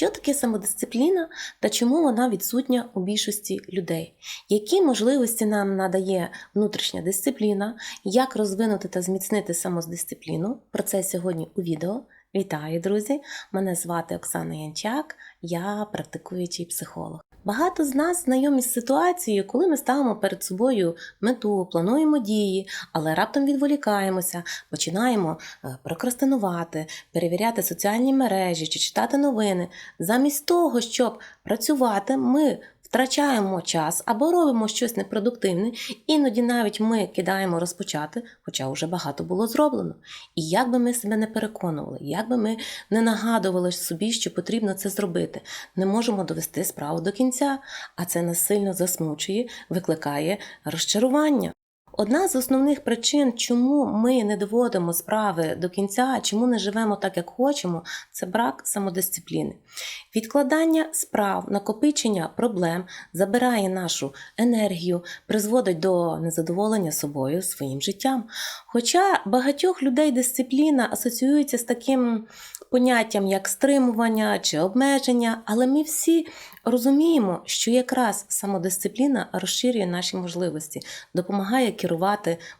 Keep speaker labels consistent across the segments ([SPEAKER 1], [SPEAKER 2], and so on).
[SPEAKER 1] Що таке самодисципліна та чому вона відсутня у більшості людей? Які можливості нам надає внутрішня дисципліна? Як розвинути та зміцнити самодисципліну? Про це сьогодні у відео. Вітаю, друзі! Мене звати Оксана Янчак, я практикуючий психолог. Багато з нас знайомі з ситуацією, коли ми ставимо перед собою мету, плануємо дії, але раптом відволікаємося, починаємо е, прокрастинувати, перевіряти соціальні мережі чи читати новини. Замість того, щоб працювати, ми втрачаємо час або робимо щось непродуктивне, іноді навіть ми кидаємо розпочати, хоча вже багато було зроблено. І як би ми себе не переконували, як би ми не нагадували собі, що потрібно це зробити, не можемо довести справу до кінця, а це нас сильно засмучує, викликає розчарування. Одна з основних причин, чому ми не доводимо справи до кінця, чому не живемо так, як хочемо, це брак самодисципліни. Відкладання справ, накопичення проблем забирає нашу енергію, призводить до незадоволення собою своїм життям. Хоча багатьох людей дисципліна асоціюється з таким поняттям, як стримування чи обмеження, але ми всі розуміємо, що якраз самодисципліна розширює наші можливості, допомагає керувати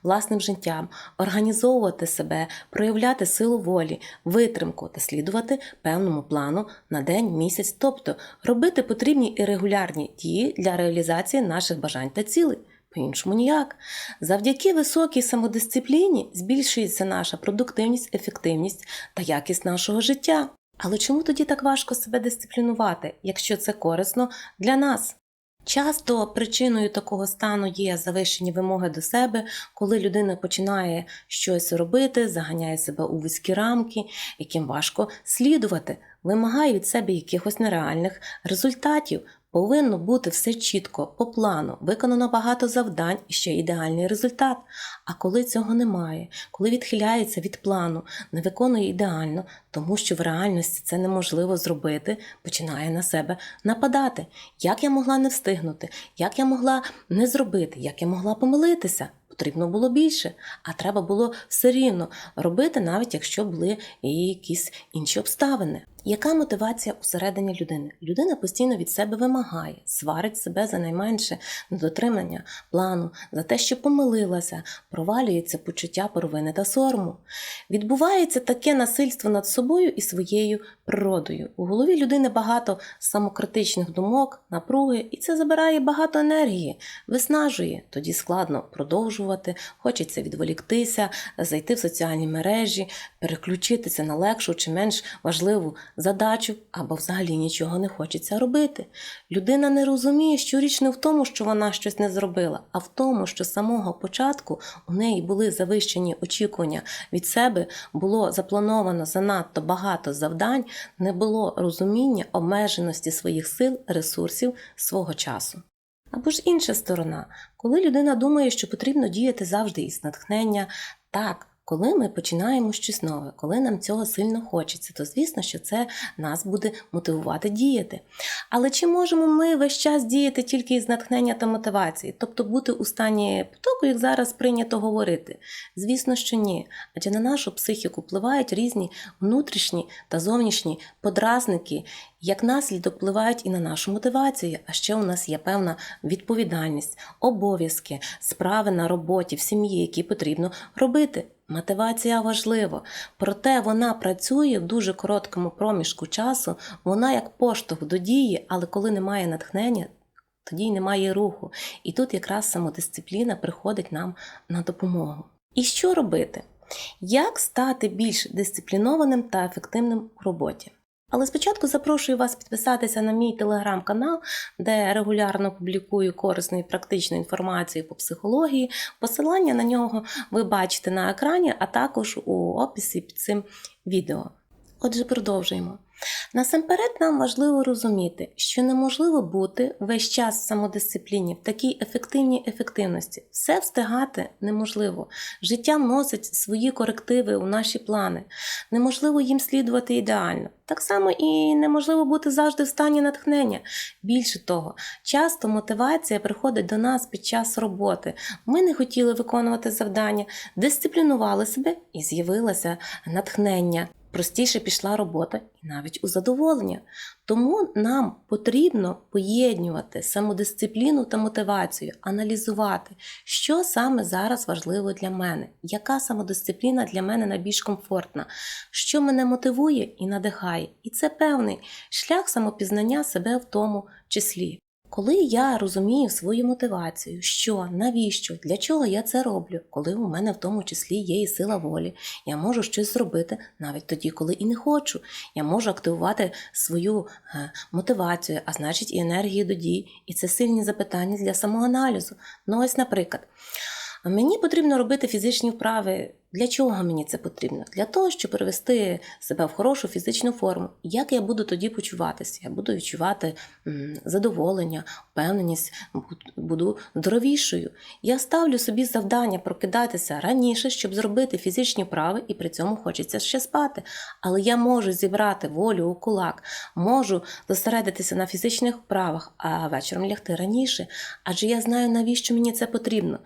[SPEAKER 1] власним життям, організовувати себе, проявляти силу волі, витримку та слідувати певному плану на день, місяць, тобто робити потрібні і регулярні дії для реалізації наших бажань та цілей. По-іншому ніяк. Завдяки високій самодисципліні збільшується наша продуктивність, ефективність та якість нашого життя. Але чому тоді так важко себе дисциплінувати, якщо це корисно для нас? Часто причиною такого стану є завищені вимоги до себе, коли людина починає щось робити, заганяє себе у вузькі рамки, яким важко слідувати, вимагає від себе якихось нереальних результатів. Повинно бути все чітко, по плану, виконано багато завдань і ще ідеальний результат. А коли цього немає, коли відхиляється від плану, не виконує ідеально, тому що в реальності це неможливо зробити, починає на себе нападати. Як я могла не встигнути, як я могла не зробити, як я могла помилитися? Потрібно було більше, а треба було все рівно робити, навіть якщо були якісь інші обставини. Яка мотивація усередині людини? Людина постійно від себе вимагає, сварить себе за найменше недотримання плану, за те, що помилилася, провалюється почуття провини та сорому. Відбувається таке насильство над собою і своєю природою. У голові людини багато самокритичних думок, напруги, і це забирає багато енергії, виснажує, тоді складно продовжувати, хочеться відволіктися, зайти в соціальні мережі, переключитися на легшу чи менш важливу задачу або взагалі нічого не хочеться робити. Людина не розуміє, що річ не в тому, що вона щось не зробила, а в тому, що з самого початку у неї були завищені очікування від себе, було заплановано занадто багато завдань, не було розуміння обмеженості своїх сил, ресурсів, свого часу. Або ж інша сторона, коли людина думає, що потрібно діяти завжди із натхнення, так. Коли ми починаємо щось нове, коли нам цього сильно хочеться, то звісно, що це нас буде мотивувати діяти. Але чи можемо ми весь час діяти тільки із натхнення та мотивації, тобто бути у стані потоку, як зараз прийнято говорити? Звісно, що ні. Адже на нашу психіку впливають різні внутрішні та зовнішні подразники, як наслідок впливають і на нашу мотивацію. А ще у нас є певна відповідальність, обов'язки, справи на роботі, в сім'ї, які потрібно робити. Мотивація важлива, проте вона працює в дуже короткому проміжку часу, вона як поштовх до дії, але коли немає натхнення, тоді й немає руху. І тут якраз самодисципліна приходить нам на допомогу. І що робити? Як стати більш дисциплінованим та ефективним у роботі? Але спочатку запрошую вас підписатися на мій телеграм-канал, де регулярно публікую корисну і практичну інформацію по психології. Посилання на нього ви бачите на екрані, а також у описі під цим відео. Отже, продовжуємо. Насамперед, нам важливо розуміти, що неможливо бути весь час в самодисципліні, в такій ефективній ефективності. Все встигати неможливо. Життя вносить свої корективи у наші плани. Неможливо їм слідувати ідеально. Так само і неможливо бути завжди в стані натхнення. Більше того, часто мотивація приходить до нас під час роботи. Ми не хотіли виконувати завдання, дисциплінували себе і з'явилося натхнення. Простіше пішла робота і навіть у задоволення. Тому нам потрібно поєднувати самодисципліну та мотивацію, аналізувати, що саме зараз важливо для мене, яка самодисципліна для мене найбільш комфортна, що мене мотивує і надихає. І це певний шлях самопізнання себе в тому числі. Коли я розумію свою мотивацію, що, навіщо, для чого я це роблю, коли у мене в тому числі є і сила волі, я можу щось зробити навіть тоді, коли і не хочу. Я можу активувати свою е, мотивацію, а значить і енергію до дій. І це сильні запитання для самоаналізу. Ну, ось, наприклад, мені потрібно робити фізичні вправи. Для чого мені це потрібно? Для того, щоб привести себе в хорошу фізичну форму. Як я буду тоді почуватися? Я буду відчувати задоволення, впевненість, буду здоровішою. Я ставлю собі завдання прокидатися раніше, щоб зробити фізичні вправи, і при цьому хочеться ще спати. Але я можу зібрати волю у кулак, можу зосередитися на фізичних вправах, а вечором лягти раніше. Адже я знаю, навіщо мені це потрібно.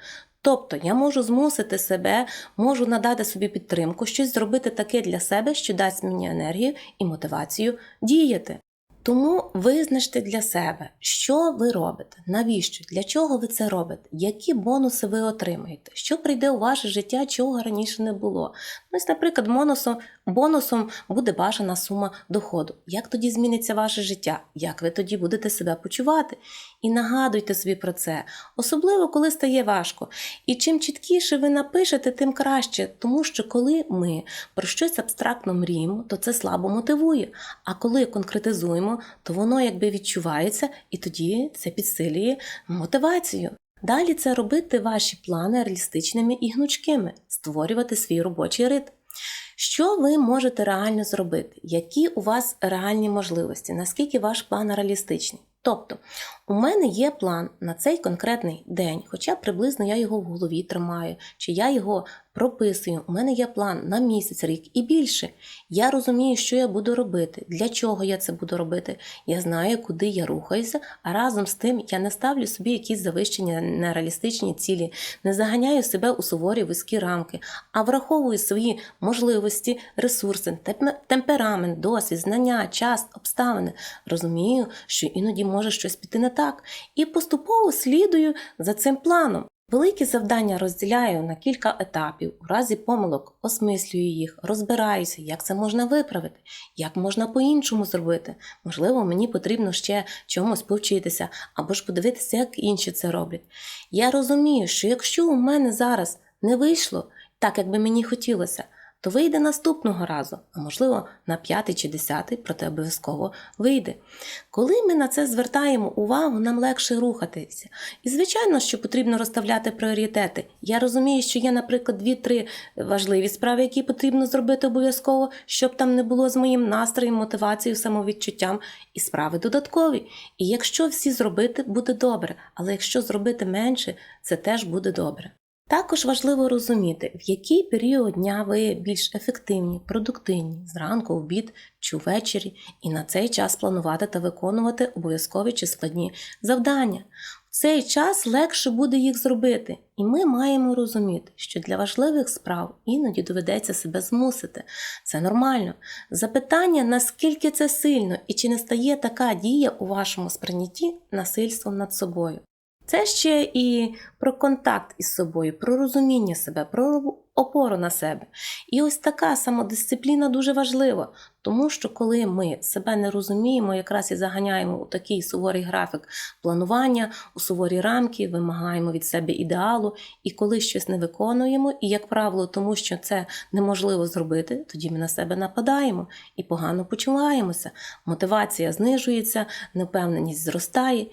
[SPEAKER 1] Тобто я можу змусити себе, можу надати собі підтримку, щось зробити таке для себе, що дасть мені енергію і мотивацію діяти. Тому визначте для себе, що ви робите, навіщо, для чого ви це робите, які бонуси ви отримаєте, що прийде у ваше життя, чого раніше не було. Ось, наприклад, бонусом, бонусом буде бажана сума доходу. Як тоді зміниться ваше життя? Як ви тоді будете себе почувати? І нагадуйте собі про це, особливо коли стає важко. І чим чіткіше ви напишете, тим краще, тому що коли ми про щось абстрактно мріємо, то це слабо мотивує. А коли конкретизуємо, то воно якби відчувається, і тоді це підсилює мотивацію. Далі це робити ваші плани реалістичними і гнучкими, створювати свій робочий ритм. Що ви можете реально зробити? Які у вас реальні можливості? Наскільки ваш план реалістичний? Тобто, у мене є план на цей конкретний день, хоча приблизно я його в голові тримаю, чи я його прописую. У мене є план на місяць, рік і більше. Я розумію, що я буду робити, для чого я це буду робити. Я знаю, куди я рухаюся, а разом з тим я не ставлю собі якісь завищення нереалістичні цілі, не заганяю себе у суворі вузькі рамки, а враховую свої можливості, ресурси, темперамент, досвід, знання, час, обставини. Розумію, що іноді може щось піти не так, і поступово слідую за цим планом. Великі завдання розділяю на кілька етапів. У разі помилок осмислюю їх, розбираюся, як це можна виправити, як можна по-іншому зробити. Можливо, мені потрібно ще чомусь повчитися або ж подивитися, як інші це роблять. Я розумію, що якщо у мене зараз не вийшло так, як би мені хотілося, то вийде наступного разу, а можливо на п'ятий чи десятий, проте обов'язково вийде. Коли ми на це звертаємо увагу, нам легше рухатися. І звичайно, що потрібно розставляти пріоритети. Я розумію, що є, наприклад, дві-три важливі справи, які потрібно зробити обов'язково, щоб там не було з моїм настроєм, мотивацією, самовідчуттям, і справи додаткові. І якщо всі зробити, буде добре, але якщо зробити менше, це теж буде добре. Також важливо розуміти, в який період дня ви більш ефективні, продуктивні зранку, обід чи ввечері, і на цей час планувати та виконувати обов'язкові чи складні завдання. В цей час легше буде їх зробити, і ми маємо розуміти, що для важливих справ іноді доведеться себе змусити. Це нормально. Запитання, наскільки це сильно і чи не стає така дія у вашому сприйнятті насильством над собою. Це ще і про контакт із собою, про розуміння себе, про опору на себе. І ось така самодисципліна дуже важлива, тому що коли ми себе не розуміємо, якраз і заганяємо у такий суворий графік планування, у суворі рамки, вимагаємо від себе ідеалу, і коли щось не виконуємо, і, як правило, тому що це неможливо зробити, тоді ми на себе нападаємо і погано почуваємося. Мотивація знижується, невпевненість зростає.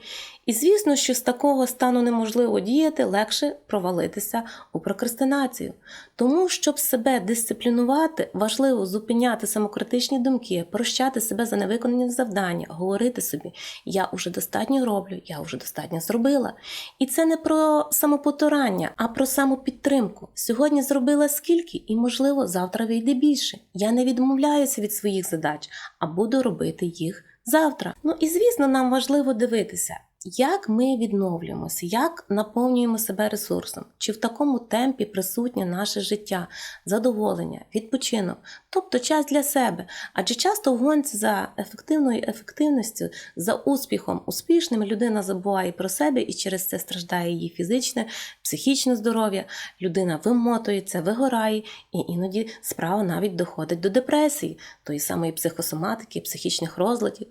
[SPEAKER 1] І звісно, що з такого стану неможливо діяти, легше провалитися у прокрастинацію. Тому, щоб себе дисциплінувати, важливо зупиняти самокритичні думки, прощати себе за невиконані завдання, говорити собі: я вже достатньо роблю, я вже достатньо зробила. І це не про самопотурання, а про самопідтримку. Сьогодні зробила скільки, і, можливо, завтра вийде більше. Я не відмовляюся від своїх задач, а буду робити їх завтра. Ну і звісно, нам важливо дивитися. Як ми відновлюємося, як наповнюємо себе ресурсом, чи в такому темпі присутнє наше життя, задоволення, відпочинок, тобто час для себе. Адже часто в гонці за ефективною ефективністю, за успіхом успішним людина забуває про себе і через це страждає її фізичне, психічне здоров'я. Людина вимотується, вигорає, і іноді справа навіть доходить до депресії, тої самої психосоматики, психічних розладів.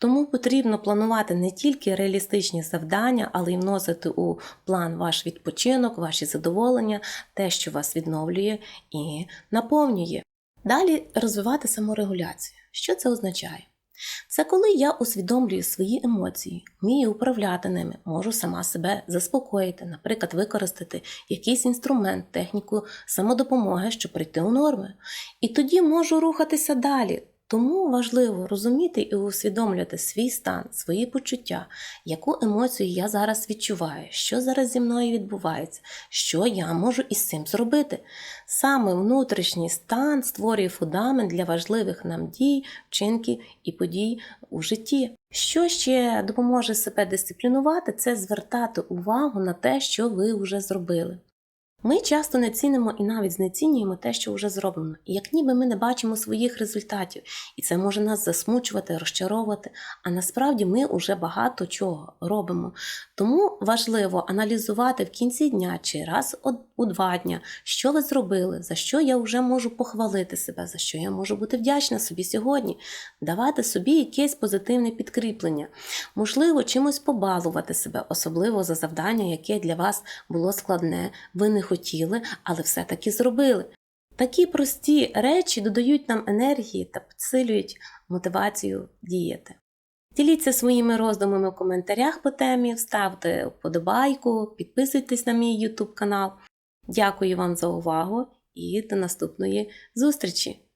[SPEAKER 1] Тому потрібно планувати не тільки реалістичні завдання, але й вносити у план ваш відпочинок, ваші задоволення, те, що вас відновлює і наповнює. Далі розвивати саморегуляцію. Що це означає? Це коли я усвідомлюю свої емоції, вмію управляти ними, можу сама себе заспокоїти, наприклад, використати якийсь інструмент, техніку самодопомоги, щоб прийти у норми. І тоді можу рухатися далі. Тому важливо розуміти і усвідомлювати свій стан, свої почуття, яку емоцію я зараз відчуваю, що зараз зі мною відбувається, що я можу із цим зробити. Саме внутрішній стан створює фундамент для важливих нам дій, вчинків і подій у житті. Що ще допоможе себе дисциплінувати, це звертати увагу на те, що ви вже зробили. Ми часто не цінимо і навіть знецінюємо те, що вже зроблено, і як ніби ми не бачимо своїх результатів, і це може нас засмучувати, розчаровувати. А насправді ми вже багато чого робимо. Тому важливо аналізувати в кінці дня чи раз у два дня, що ви зробили, за що я вже можу похвалити себе, за що я можу бути вдячна собі сьогодні, давати собі якесь позитивне підкріплення, можливо, чимось побалувати себе, особливо за завдання, яке для вас було складне. Ви не хотіли, але все-таки зробили. Такі прості речі додають нам енергії та підсилюють мотивацію діяти. Діліться своїми роздумами в коментарях по темі, ставте вподобайку, підписуйтесь на мій YouTube канал. Дякую вам за увагу і до наступної зустрічі!